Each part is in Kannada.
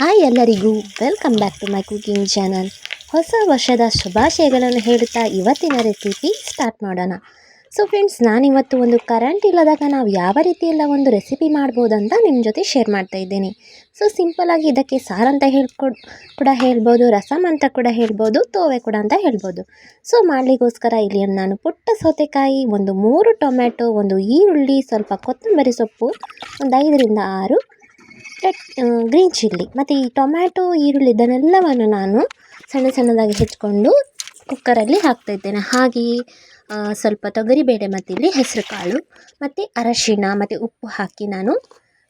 ಹಾಯ್ ಎಲ್ಲರಿಗೂ welcome back to my cooking channel. ಹೊಸ ವರ್ಷದ ಶುಭಾಶಯಗಳನ್ನು ಹೇಳುತ್ತಾ ಇವತ್ತಿನ ರೆಸಿಪಿ ಸ್ಟಾರ್ಟ್ ಮಾಡೋಣ. ಸೊ ಫ್ರೆಂಡ್ಸ್ ನಾನಿವತ್ತು ಒಂದು ಕರೆಂಟ್ ಇಲ್ಲದಾಗ ನಾವು ಯಾವ ರೀತಿಯೆಲ್ಲ ಒಂದು ರೆಸಿಪಿ ಮಾಡ್ಬೋದು ಅಂತ ನಿಮ್ಮ ಜೊತೆ ಶೇರ್ ಮಾಡ್ತಾ ಇದ್ದೀನಿ. ಸೊ ಸಿಂಪಲಾಗಿ ಇದಕ್ಕೆ ಸಾರು ಅಂತ ಹೇಳ್ಕೊಡ್, ಕೂಡ ಹೇಳ್ಬೋದು ರಸಮ್ ಅಂತ ಕೂಡ ಹೇಳ್ಬೋದು, ತೋವೆ ಕೂಡ ಅಂತ ಹೇಳ್ಬೋದು. ಸೊ ಮಾಡಲಿಕ್ಕೋಸ್ಕರ ಇಲ್ಲಿ ನಾನು ಪುಟ್ಟ ಸೌತೆಕಾಯಿ, ಒಂದು ಮೂರು ಟೊಮ್ಯಾಟೊ, ಒಂದು ಈರುಳ್ಳಿ, ಸ್ವಲ್ಪ ಕೊತ್ತಂಬರಿ ಸೊಪ್ಪು, ಒಂದು ಐದರಿಂದ ಆರು ಗ್ರೀನ್ ಚಿಲ್ಲಿ ಮತ್ತು ಈ ಟೊಮ್ಯಾಟೊ ಈರುಳ್ಳಿ ಇದನ್ನೆಲ್ಲವನ್ನು ನಾನು ಸಣ್ಣ ಸಣ್ಣದಾಗಿ ಹೆಚ್ಚಿಕೊಂಡು ಕುಕ್ಕರಲ್ಲಿ ಹಾಕ್ತಾ ಇದ್ದೇನೆ ಹಾಗೆಯೇ ಸ್ವಲ್ಪ ತೊಗರಿಬೇಳೆ ಮತ್ತು ಇಲ್ಲಿ ಹೆಸರು ಕಾಳು ಮತ್ತು ಅರಶಿಣ, ಮತ್ತು ಉಪ್ಪು ಹಾಕಿ ನಾನು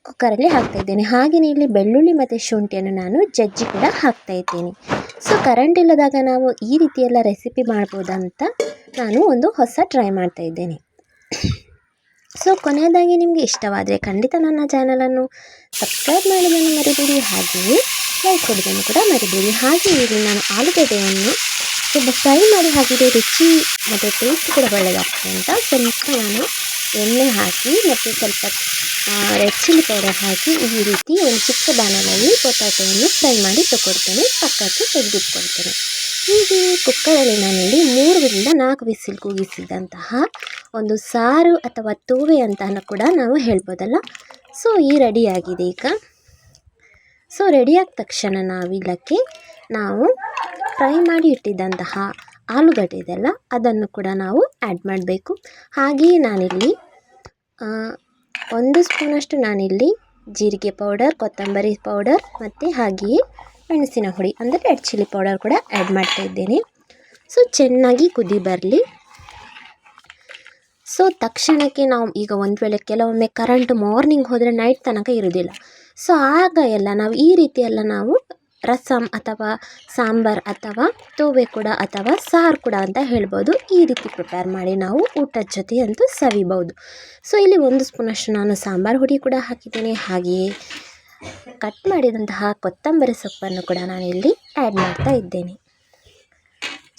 ಕುಕ್ಕರಲ್ಲಿ ಹಾಕ್ತಾ ಇದ್ದೇನೆ ಹಾಗೆಯೇ ಇಲ್ಲಿ ಬೆಳ್ಳುಳ್ಳಿ ಮತ್ತು ಶುಂಠಿಯನ್ನು ನಾನು ಜಜ್ಜಿ ಕೂಡ ಹಾಕ್ತಾ ಇದ್ದೇನೆ ಸೊ ಕರೆಂಟ್ ಇಲ್ಲದಾಗ ನಾವು ಈ ರೀತಿಯೆಲ್ಲ ರೆಸಿಪಿ ಮಾಡ್ಬೋದಂತ ನಾನು ಒಂದು ಹೊಸ ಟ್ರೈ ಮಾಡ್ತಾ ಇದ್ದೇನೆ ಸೊ ಕೊನೆಯದಾಗಿ ನಿಮಗೆ ಇಷ್ಟವಾದರೆ ಖಂಡಿತ ನನ್ನ ಚಾನಲನ್ನು ಸಬ್ಸ್ಕ್ರೈಬ್ ಮಾಡೋದನ್ನು ಮರಿಬೇಡಿ. ಹಾಗೆಯೇ ಲೈಕ್ ಕೊಡೋದನ್ನು ಕೂಡ ಮರಿಬೇಡಿ. ಹಾಗೆಯೇ ಇಲ್ಲಿ ನಾನು ಆಲೂಗಡ್ಡೆಯನ್ನು ಸ್ವಲ್ಪ ಫ್ರೈ ಮಾಡಿ ಹಾಕಿದರೆ ರುಚಿ ಮತ್ತು ಟೇಸ್ಟ್ ಕೂಡ ಒಳ್ಳೆಯದಾಗ್ತದೆ ಅಂತ ಸ್ವಲ್ಪ ನಾನು ಎಣ್ಣೆ ಹಾಕಿ ಮತ್ತು ಸ್ವಲ್ಪ ರೆಡ್ ಚಿಲ್ಲಿ ಪೌಡರ್ ಹಾಕಿ ಈ ರೀತಿ ಒಂದು ಚಿಕ್ಕ ಬಾಣಲಲ್ಲಿ ಪೊಟ್ಯಾಟೊವನ್ನು ಫ್ರೈ ಮಾಡಿ ತಗೊಳ್ತೇನೆ. ಪಕ್ಕಕ್ಕೆ ತೆಗೆದಿಟ್ಕೊಳ್ತೇನೆ. ಹೀಗೆ ಕುಕ್ಕರಲ್ಲಿ ನಾನಿಲ್ಲಿ ಮೂರರಿಂದ ನಾಲ್ಕು ವಿಸಿಲ್ ಕೂಗಿಸಿದಂತಹ ಒಂದು ಸಾರು ಅಥವಾ ತೋವೆ ಅಂತ ಕೂಡ ನಾವು ಹೇಳ್ಬೋದಲ್ಲ. ಸೊ, ಈ ರೆಡಿಯಾಗಿದೆ ಈಗ. ಸೊ, ರೆಡಿಯಾದ ತಕ್ಷಣ ನಾವಿಲ್ಲಕ್ಕೆ ನಾವು ಫ್ರೈ ಮಾಡಿ ಇಟ್ಟಿದ್ದಂತಹ ಆಲೂಗಡ್ಡೆ ಇದೆಲ್ಲ, ಅದನ್ನು ಕೂಡ ನಾವು ಆ್ಯಡ್ ಮಾಡಬೇಕು. ಹಾಗೆಯೇ ನಾನಿಲ್ಲಿ ಒಂದು ಸ್ಪೂನಷ್ಟು ನಾನಿಲ್ಲಿ ಜೀರಿಗೆ ಪೌಡರ್, ಕೊತ್ತಂಬರಿ ಪೌಡರ್ ಮತ್ತು ಹಾಗೆಯೇ ಮೆಣಸಿನ ಹುಡಿ ಅಂದರೆ ರೆಡ್ ಚಿಲ್ಲಿ ಪೌಡರ್ ಕೂಡ ಆ್ಯಡ್ ಮಾಡ್ತಾ ಇದ್ದೇನೆ. ಸೊ ಚೆನ್ನಾಗಿ ಕುದಿ ಬರಲಿ. ಸೊ ತಕ್ಷಣಕ್ಕೆ ನಾವು ಈಗ ಒಂದು ವೇಳೆ ಕೆಲವೊಮ್ಮೆ ಕರೆಂಟ್ ಮಾರ್ನಿಂಗ್ ಹೋದರೆ ನೈಟ್ ತನಕ ಇರೋದಿಲ್ಲ. ಸೊ ಆಗ ಎಲ್ಲ ನಾವು ಈ ರೀತಿ ಎಲ್ಲ ನಾವು ರಸಮ್ ಅಥವಾ ಸಾಂಬಾರ್ ಅಥವಾ ತೋವೆ ಕೂಡ ಅಥವಾ ಸಾರು ಕೂಡ ಅಂತ ಹೇಳ್ಬೋದು. ಈ ರೀತಿ ಪ್ರಿಪೇರ್ ಮಾಡಿ ನಾವು ಊಟದ ಜೊತೆ ಅಂತೂ ಸವಿಬೋದು ಸೊ ಇಲ್ಲಿ ಒಂದು ಸ್ಪೂನಷ್ಟು ನಾನು ಸಾಂಬಾರು ಹುಡಿ ಕೂಡ ಹಾಕಿದ್ದೇನೆ. ಹಾಗೆಯೇ ಕಟ್ ಮಾಡಿದಂತಹ ಕೊತ್ತಂಬರಿ ಸೊಪ್ಪನ್ನು ಕೂಡ ನಾನು ಇಲ್ಲಿ ಆ್ಯಡ್ ಮಾಡ್ತಾ ಇದ್ದೇನೆ.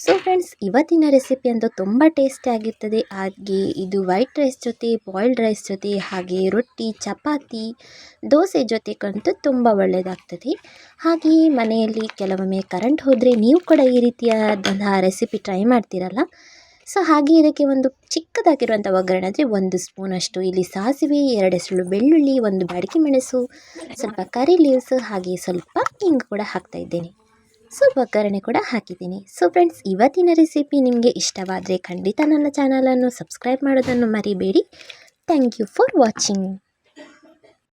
ಸೊ ಫ್ರೆಂಡ್ಸ್ ಇವತ್ತಿನ ರೆಸಿಪಿ ಅಂತೂ ತುಂಬ ಟೇಸ್ಟಿ ಆಗಿರ್ತದೆ. ಹಾಗೆ ಇದು ವೈಟ್ ರೈಸ್ ಜೊತೆ ಬಾಯ್ಲ್ಡ್ ರೈಸ್ ಜೊತೆ, ಹಾಗೆ ರೊಟ್ಟಿ, ಚಪಾತಿ, ದೋಸೆ ಜೊತೆಗಂತೂ ತುಂಬ ಒಳ್ಳೆಯದಾಗ್ತದೆ ಹಾಗೆಯೇ ಮನೆಯಲ್ಲಿ ಕೆಲವೊಮ್ಮೆ ಕರೆಂಟ್ ಹೋದರೆ ನೀವು ಕೂಡ ಈ ರೀತಿಯಾದಂತಹ ರೆಸಿಪಿ ಟ್ರೈ ಮಾಡ್ತೀರಲ್ಲ? ಸೊ ಹಾಗೆ ಇದಕ್ಕೆ ಒಂದು ಚಿಕ್ಕದಾಗಿರುವಂಥ ಒಗ್ಗರಣೆ ಅಂದರೆ ಒಂದು ಸ್ಪೂನಷ್ಟು ಇಲ್ಲಿ ಸಾಸಿವೆ, ಎರಡು ಹೆಸರು ಬೆಳ್ಳುಳ್ಳಿ, ಒಂದು ಬಾಡಿಗೆ ಮೆಣಸು, ಸ್ವಲ್ಪ ಕರಿ ಲೀವ್ಸ್ ಹಾಗೆ ಸ್ವಲ್ಪ ಹಿಂಗೆ ಕೂಡ ಹಾಕ್ತಾ ಇದ್ದೇನೆ. ಸೊ ಒಗ್ಗರಣೆ ಕೂಡ ಹಾಕಿದ್ದೀನಿ. ಸೊ ಫ್ರೆಂಡ್ಸ್ ಇವತ್ತಿನ ರೆಸಿಪಿ ನಿಮಗೆ ಇಷ್ಟವಾದರೆ ಖಂಡಿತ ನನ್ನ ಚಾನಲನ್ನು ಸಬ್ಸ್ಕ್ರೈಬ್ ಮಾಡೋದನ್ನು ಮರಿಬೇಡಿ. Thank you for watching